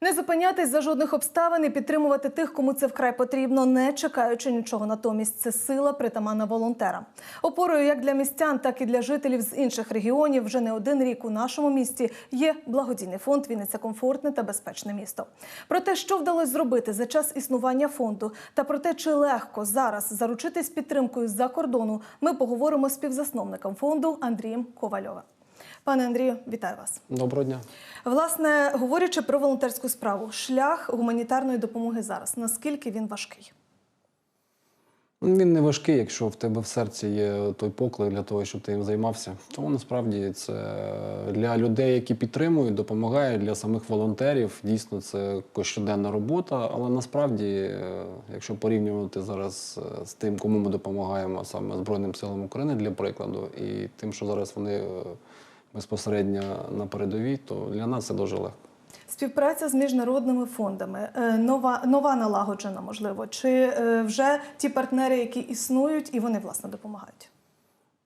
Не зупинятись за жодних обставин і підтримувати тих, кому це вкрай потрібно, не чекаючи нічого натомість. Це сила притаманна волонтера. Опорою як для містян, так і для жителів з інших регіонів вже не один рік у нашому місті є благодійний фонд Вінниця комфортне та безпечне місто. Про те, що вдалося зробити за час існування фонду, та про те, чи легко зараз заручитись підтримкою з-за кордону, ми поговоримо з співзасновником фонду Андрієм Ковальовим. Пане Андрію, вітаю вас. Доброго дня. Власне, говорячи про волонтерську справу, шлях гуманітарної допомоги зараз. Наскільки він важкий? Він не важкий, якщо в тебе в серці є той поклик для того, щоб ти їм займався. Тому насправді це для людей, які підтримують, допомагають для самих волонтерів. Дійсно, це щоденна робота. Але насправді, е, якщо порівнювати зараз е, з тим, кому ми допомагаємо саме Збройним силам України, для прикладу, і тим, що зараз вони е, безпосередньо на передовій, то для нас це дуже легко. Співпраця з міжнародними фондами, е, нова, нова налагоджена, можливо, чи е, вже ті партнери, які існують, і вони власне допомагають?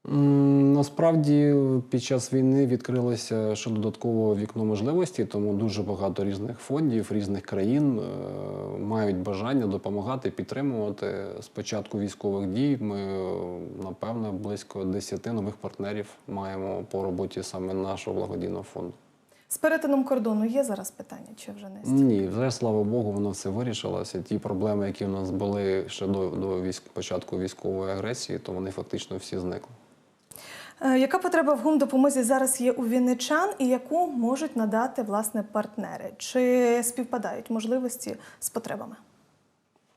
Насправді під час війни відкрилося ще додаткове вікно можливості, тому дуже багато різних фондів, різних країн е, мають бажання допомагати, підтримувати. З початку військових дій ми, е, напевно, близько 10 нових партнерів маємо по роботі саме нашого благодійного фонду. З перетином кордону є зараз питання, чи вже не стільки? Ні, вже слава Богу, воно все вирішилося. Ті проблеми, які в нас були ще до, до військ, початку військової агресії, то вони фактично всі зникли. Е, Яка потреба в гумдопомозі зараз є у вінничан і яку можуть надати власне партнери? Чи співпадають можливості з потребами?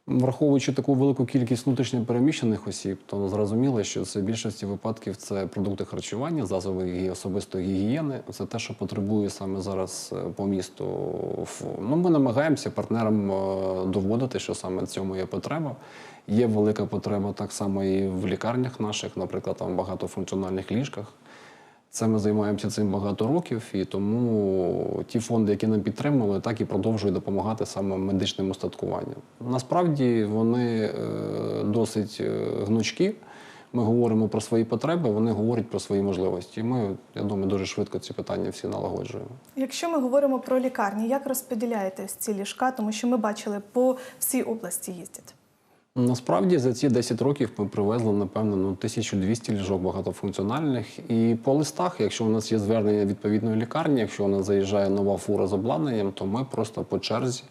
Враховуючи таку велику кількість внутрішньопереміщених осіб, то зрозуміло, що це в більшості випадків це продукти харчування, засоби особистої гігієни. Це те, що потребує саме зараз е, по місту. Ну, ми намагаємося партнерам е, доводити, що саме цьому є потреба. Є велика потреба так само і в лікарнях наших, наприклад, там багатофункціональних ліжках. Це ми займаємося цим багато років, і тому ті фонди, які нам підтримували, так і продовжують допомагати саме медичним устаткуванням. Насправді вони е, досить е, гнучкі. Ми говоримо про свої потреби, вони говорять про свої можливості. Ми, я думаю, дуже швидко ці питання всі налагоджуємо. Якщо ми говоримо про лікарні, як розподіляєте ці ліжка, тому що ми бачили по всій області їздять. Насправді за ці 10 років ми привезли, напевно, ну, 1200 ліжок багатофункціональних. І по листах, якщо у нас є звернення відповідної лікарні, якщо у нас заїжджає нова фура з обладнанням, то ми просто по черзі.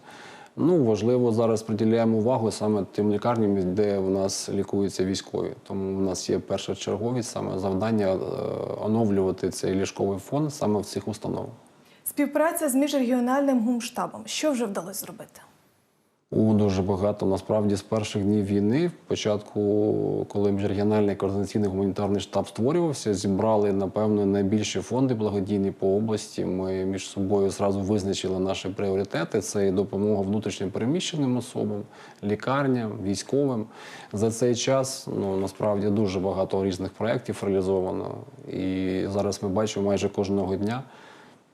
Ну, важливо зараз приділяємо увагу саме тим лікарням, де у нас лікуються військові. Тому у нас є першочерговість саме завдання е, оновлювати цей ліжковий фонд саме в цих установах. Співпраця з міжрегіональним гумштабом. Що вже вдалося зробити? У дуже багато насправді з перших днів війни, початку, коли міжрегіональний координаційний гуманітарний штаб створювався, зібрали напевно найбільші фонди благодійні по області. Ми між собою зразу визначили наші пріоритети. Це і допомога внутрішньо переміщеним особам, лікарням, військовим. За цей час ну насправді дуже багато різних проєктів реалізовано. І зараз ми бачимо майже кожного дня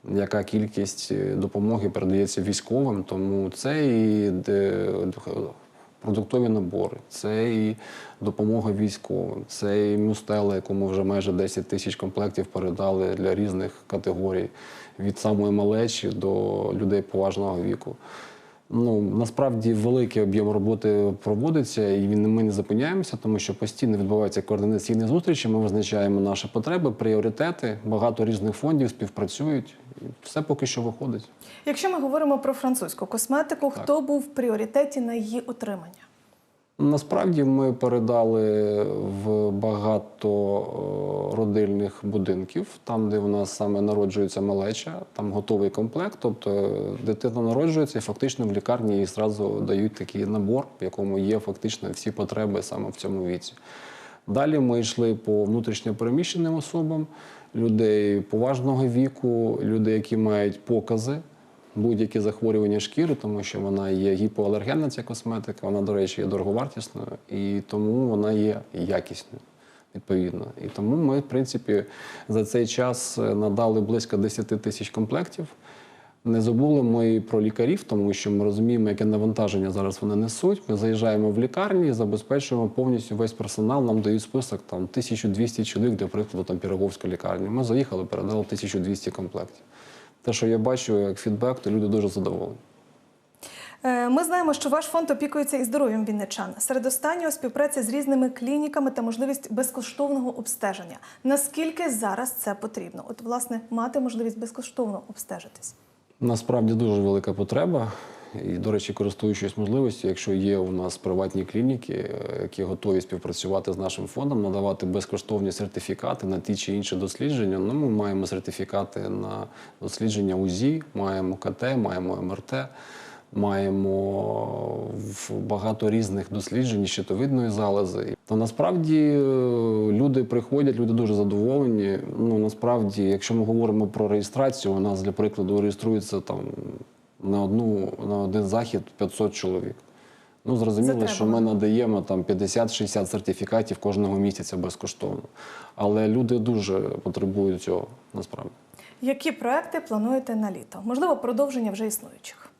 яка кількість е, допомоги передається військовим, тому це і продуктові набори, це і допомога військовим, це і мюстела, яку ми вже майже 10 тисяч комплектів передали для різних категорій, від самої малечі до людей поважного віку. Ну насправді великий об'єм роботи проводиться, і він ми не зупиняємося, тому що постійно відбуваються координаційні зустрічі. Ми визначаємо наші потреби, пріоритети. Багато різних фондів співпрацюють. І все поки що виходить. Якщо ми говоримо про французьку косметику, хто був в пріоритеті на її отримання? Насправді ми передали в багато е, родильних будинків, там, де в нас саме народжується малеча, там готовий комплект. Тобто е, дитина народжується і фактично в лікарні їй зразу дають такий набор, в якому є фактично всі потреби саме в цьому віці. Далі ми йшли по внутрішньо переміщеним особам, людей поважного віку, людей, які мають покази будь-які захворювання шкіри, тому що вона є гіпоалергенна, ця косметика, вона, до речі, є дороговартісною, і тому вона є якісною. Відповідно, і тому ми, в принципі, за цей час е, надали близько 10 тисяч комплектів. Не забули ми і про лікарів, тому що ми розуміємо, яке навантаження зараз вони несуть. Ми заїжджаємо в лікарні, забезпечуємо повністю весь персонал. Нам дають список там 1200 чоловік, для прикладу там Піроговська лікарня. Ми заїхали, передали 1200 комплектів. Те, що я бачу як фідбек, то люди дуже задоволені. Е, Ми знаємо, що ваш фонд опікується і здоров'ям вінничан. Серед останнього співпраця з різними клініками та можливість безкоштовного обстеження. Наскільки зараз це потрібно? От, власне, мати можливість безкоштовно обстежитись. Насправді дуже велика потреба. І, до речі, користуючись можливістю, якщо є у нас приватні клініки, е, які готові співпрацювати з нашим фондом, надавати безкоштовні сертифікати на ті чи інші дослідження. Ну, ми маємо сертифікати на дослідження УЗІ, маємо КТ, маємо МРТ. Маємо багато різних досліджень щитовидної залози. То насправді е, люди приходять, люди дуже задоволені. Ну насправді, якщо ми говоримо про реєстрацію, у нас для прикладу реєструється там на одну на один захід 500 чоловік. Ну зрозуміло, що ми надаємо там 50-60 сертифікатів кожного місяця безкоштовно. Але люди дуже потребують цього насправді. Які проекти плануєте на літо? Можливо, продовження вже існуючих.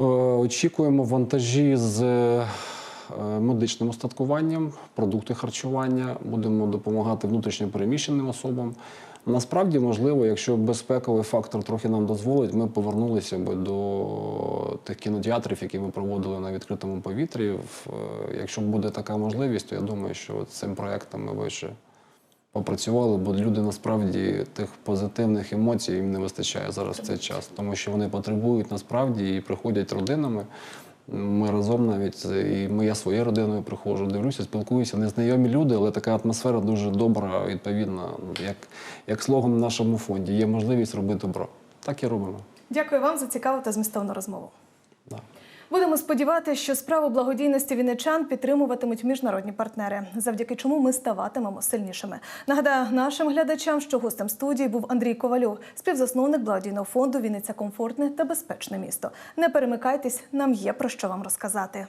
Е, Очікуємо вантажі з е, медичним устаткуванням, продукти харчування. Будемо допомагати внутрішньо переміщеним особам. Насправді, можливо, якщо безпековий фактор трохи нам дозволить, ми повернулися би до тих кінотеатрів, які ми проводили на відкритому повітрі. Е, Якщо буде така можливість, то я думаю, що цим проектом ми би ще попрацювали, бо люди насправді тих позитивних емоцій їм не вистачає зараз в цей час, тому що вони потребують насправді і приходять родинами. Ми разом навіть і ми я своєю родиною приходжу, дивлюся, спілкуюся. Незнайомі люди, але така атмосфера дуже добра, відповідна, як, як слоган в нашому фонді. Є можливість робити добро. Так і робимо. Дякую вам за цікаву та змістовну розмову. Да. Будемо сподіватися, що справу благодійності вінничан підтримуватимуть міжнародні партнери, завдяки чому ми ставатимемо сильнішими. Нагадаю нашим глядачам, що гостем студії був Андрій Ковальов, співзасновник благодійного фонду Вінниця комфортне та безпечне місто. Не перемикайтесь, нам є про що вам розказати.